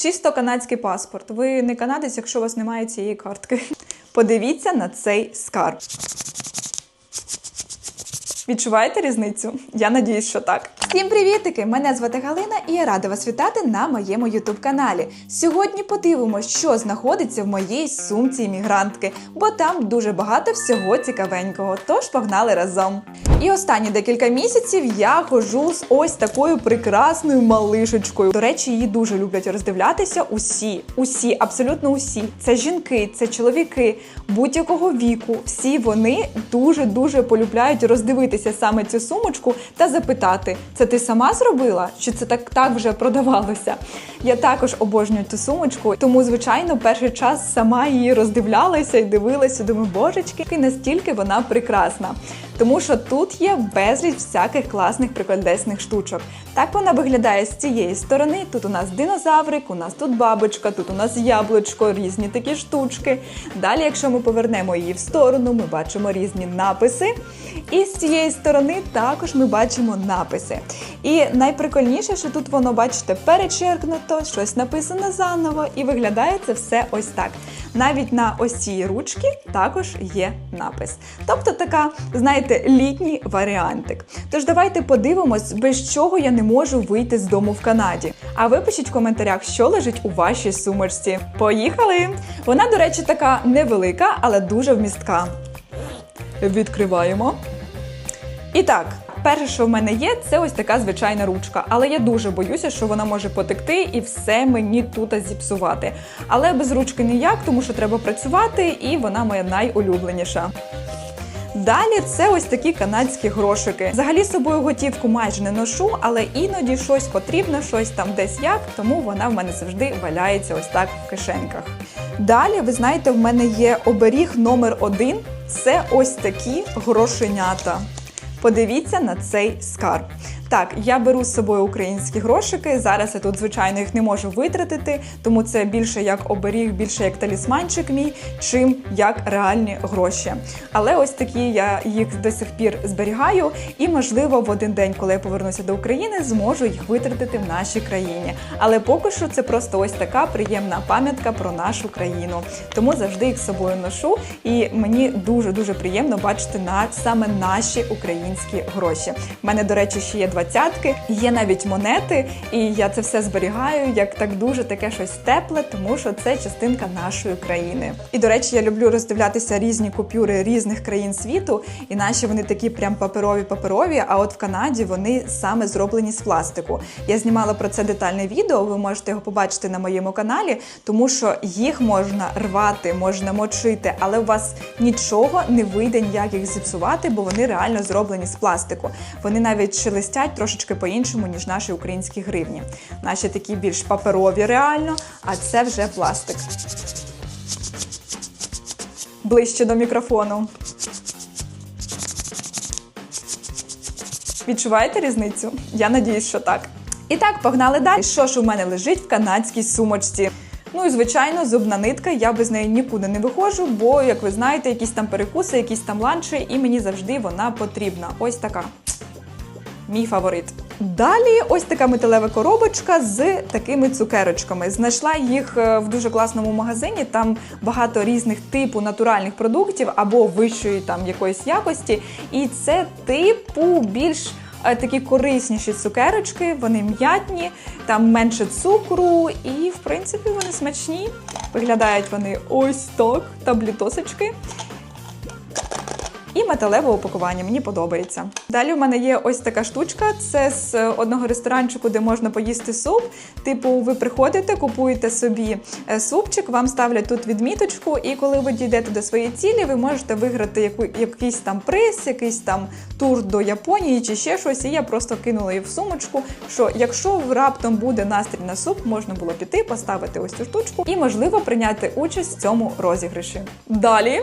Чисто канадський паспорт. Ви не канадець, якщо у вас немає цієї картки. Подивіться на цей скарб. Відчуваєте різницю? Я надіюсь, що так. Всім привітики! Мене звати Галина і я рада вас вітати на моєму youtube каналі. Сьогодні подивимось, що знаходиться в моїй сумці іммігрантки, бо там дуже багато всього цікавенького. Тож погнали разом. І останні декілька місяців я ходжу з ось такою прекрасною малишечкою. До речі, її дуже люблять роздивлятися усі, усі, абсолютно усі. Це жінки, це чоловіки будь-якого віку. Всі вони дуже дуже полюбляють роздивитися саме цю сумочку та запитати: це ти сама зробила? Чи це так, так вже продавалося? Я також обожнюю цю сумочку, тому звичайно перший час сама її роздивлялася і дивилася. Думаю, божечки, настільки вона прекрасна. Тому що тут є безліч всяких класних прикольдесних штучок. Так вона виглядає з цієї сторони. Тут у нас динозаврик, у нас тут бабочка, тут у нас яблучко, різні такі штучки. Далі, якщо ми повернемо її в сторону, ми бачимо різні написи. І з цієї сторони також ми бачимо написи. І найприкольніше, що тут воно, бачите, перечеркнуто, щось написано заново, і виглядає це все ось так. Навіть на ось цій ручці також є напис. Тобто така, знаєте, літній варіантик. Тож давайте подивимось, без чого я не можу вийти з дому в Канаді. А ви пишіть в коментарях, що лежить у вашій сумочці. Поїхали! Вона, до речі, така невелика, але дуже вмістка. Відкриваємо. І так, перше, що в мене є, це ось така звичайна ручка. Але я дуже боюся, що вона може потекти і все мені тут зіпсувати. Але без ручки ніяк, тому що треба працювати, і вона моя найулюбленіша. Далі це ось такі канадські грошики. Взагалі з собою готівку майже не ношу, але іноді щось потрібно, щось там десь як, тому вона в мене завжди валяється ось так в кишеньках. Далі, ви знаєте, в мене є оберіг номер один. Це ось такі грошенята. Подивіться на цей скарб. Так, я беру з собою українські грошики. Зараз я тут, звичайно, їх не можу витратити, тому це більше як оберіг, більше як талісманчик мій, чим як реальні гроші. Але ось такі я їх до сих пір зберігаю, і можливо в один день, коли я повернуся до України, зможу їх витратити в нашій країні. Але поки що це просто ось така приємна пам'ятка про нашу країну. Тому завжди їх з собою ношу, і мені дуже дуже приємно бачити на саме наші українські гроші. У мене, до речі, ще є двадцятки, є навіть монети, і я це все зберігаю як так дуже таке щось тепле, тому що це частинка нашої країни. І до речі, я люблю роздивлятися різні купюри різних країн світу, і наші вони такі прям паперові паперові. А от в Канаді вони саме зроблені з пластику. Я знімала про це детальне відео. Ви можете його побачити на моєму каналі, тому що їх можна рвати, можна мочити, але у вас нічого не вийде ніяк їх зіпсувати, бо вони реально зроблені з пластику. Вони навіть шелестять трошечки по-іншому, ніж наші українські гривні. Наші такі більш паперові реально, а це вже пластик. Ближче до мікрофону. Відчуваєте різницю? Я надіюсь, що так. І так, погнали далі. Що ж у мене лежить в канадській сумочці? Ну і звичайно, зубна нитка, я без неї нікуди не виходжу, бо, як ви знаєте, якісь там перекуси, якісь там ланчі, і мені завжди вона потрібна. Ось така. Мій фаворит. Далі ось така металева коробочка з такими цукерочками. Знайшла їх е, в дуже класному магазині. Там багато різних типу натуральних продуктів або вищої там якоїсь якості. І це типу більш е, такі корисніші цукерочки, вони м'ятні, там менше цукру, і в принципі вони смачні. Виглядають вони ось так, таблітосочки. І металеве упакування мені подобається. Далі у мене є ось така штучка. Це з одного ресторанчику, де можна поїсти суп. Типу, ви приходите, купуєте собі е, супчик, вам ставлять тут відміточку, і коли ви дійдете до своєї цілі, ви можете виграти яку, якийсь там приз, якийсь там тур до Японії чи ще щось. І я просто кинула її в сумочку. Що якщо раптом буде настрій на суп, можна було піти, поставити ось цю штучку і можливо прийняти участь в цьому розіграші. Далі.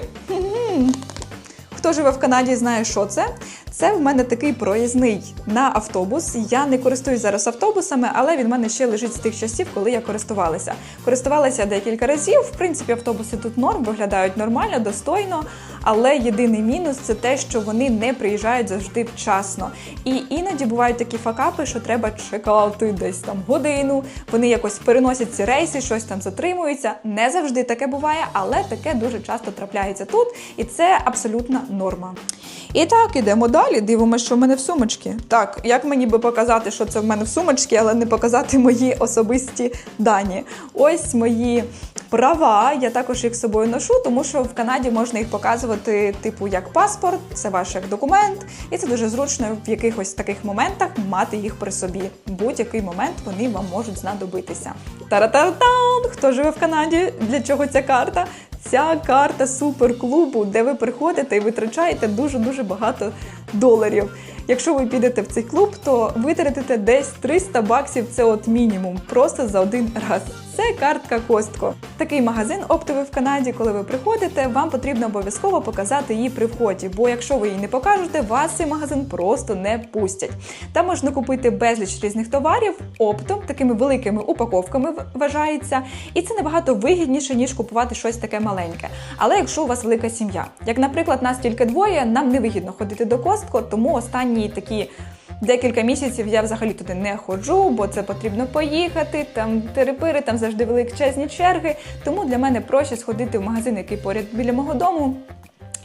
Хто живе в Канаді, знає, що це. Це в мене такий проїзний на автобус. Я не користуюсь зараз автобусами, але він в мене ще лежить з тих часів, коли я користувалася. Користувалася декілька разів. В принципі, автобуси тут норм, виглядають нормально, достойно. Але єдиний мінус це те, що вони не приїжджають завжди вчасно. І іноді бувають такі факапи, що треба чекати десь там годину. Вони якось переносять ці рейси, щось там затримується. Не завжди таке буває, але таке дуже часто трапляється тут, і це абсолютна норма. І так, ідемо далі. Дивимося, що в мене в сумочці. Так, як мені би показати, що це в мене в сумочці, але не показати мої особисті дані. Ось мої права. Я також їх з собою ношу, тому що в Канаді можна їх показувати, типу, як паспорт, це ваш як документ, і це дуже зручно в якихось таких моментах мати їх при собі. Будь-який момент вони вам можуть знадобитися. Таратартан! Хто живе в Канаді? Для чого ця карта? Ця карта суперклубу, де ви приходите і витрачаєте дуже-дуже багато доларів. Якщо ви підете в цей клуб, то витратите десь 300 баксів. Це от мінімум, просто за один раз. Це картка Костко. Такий магазин оптовий в Канаді. Коли ви приходите, вам потрібно обов'язково показати її при вході. Бо якщо ви її не покажете, вас цей магазин просто не пустять. Там можна купити безліч різних товарів оптом, такими великими упаковками вважається. І це набагато вигідніше, ніж купувати щось таке маленьке. Але якщо у вас велика сім'я, як, наприклад, нас тільки двоє, нам не вигідно ходити до Костко, тому останні такі. Декілька місяців я взагалі туди не ходжу, бо це потрібно поїхати, там терепири, там завжди величезні черги. Тому для мене проще сходити в магазин, який поряд біля мого дому.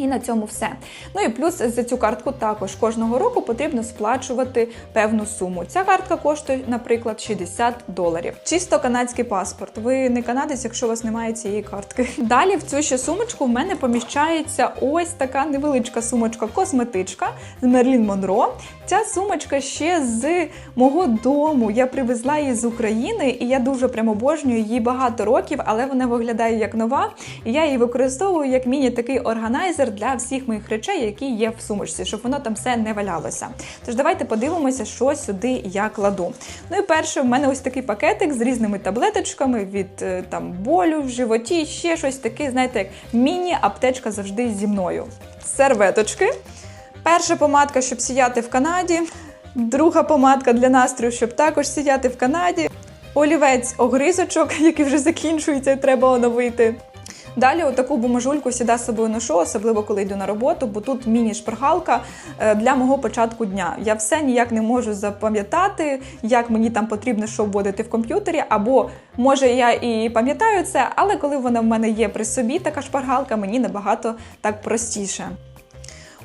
І на цьому все. Ну і плюс за цю картку також кожного року потрібно сплачувати певну суму. Ця картка коштує, наприклад, 60 доларів. Чисто канадський паспорт. Ви не канадець, якщо у вас немає цієї картки. Далі в цю ще сумочку в мене поміщається ось така невеличка сумочка косметичка з Мерлін Монро. Ця сумочка ще з мого дому. Я привезла її з України, і я дуже прямо обожнюю її багато років, але вона виглядає як нова. І я її використовую як міні-такий органайзер для всіх моїх речей, які є в сумочці, щоб воно там все не валялося. Тож давайте подивимося, що сюди я кладу. Ну і перше, в мене ось такий пакетик з різними таблеточками від е, там болю в животі, ще щось таке, знаєте, як міні-аптечка завжди зі мною. Серветочки. Перша помадка, щоб сіяти в Канаді. Друга помадка для настрою, щоб також сіяти в Канаді. Олівець огризочок, який вже закінчується, треба оновити. Далі отаку бумажульку сюди з собою ношу, особливо коли йду на роботу, бо тут міні-шпаргалка е, для мого початку дня. Я все ніяк не можу запам'ятати, як мені там потрібно що вводити в комп'ютері, або може я і пам'ятаю це, але коли вона в мене є при собі, така шпаргалка, мені набагато так простіше.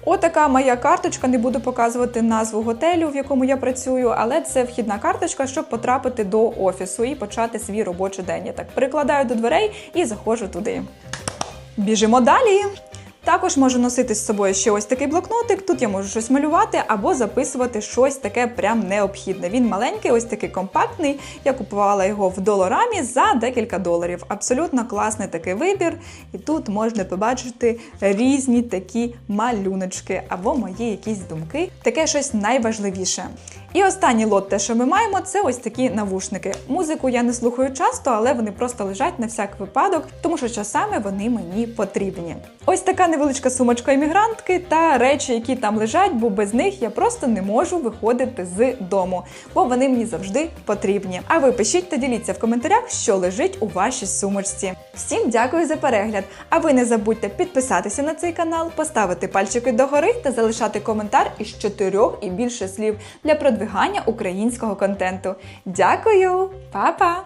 Отака моя карточка. Не буду показувати назву готелю, в якому я працюю, але це вхідна карточка, щоб потрапити до офісу і почати свій робочий день. Я так прикладаю до дверей і заходжу туди. Біжимо далі. Також можу носити з собою ще ось такий блокнотик. Тут я можу щось малювати або записувати щось таке прям необхідне. Він маленький, ось такий компактний. Я купувала його в доларамі за декілька доларів. Абсолютно класний такий вибір. І тут можна побачити різні такі малюночки або мої якісь думки. Таке щось найважливіше. І останній лот, те, що ми маємо, це ось такі навушники. Музику я не слухаю часто, але вони просто лежать на всяк випадок, тому що часами вони мені потрібні. Ось така невеличка сумочка іммігрантки та речі, які там лежать, бо без них я просто не можу виходити з дому, бо вони мені завжди потрібні. А ви пишіть та діліться в коментарях, що лежить у вашій сумочці. Всім дякую за перегляд! А ви не забудьте підписатися на цей канал, поставити пальчики догори та залишати коментар із чотирьох і більше слів для продвигання українського контенту. Дякую, Па-па!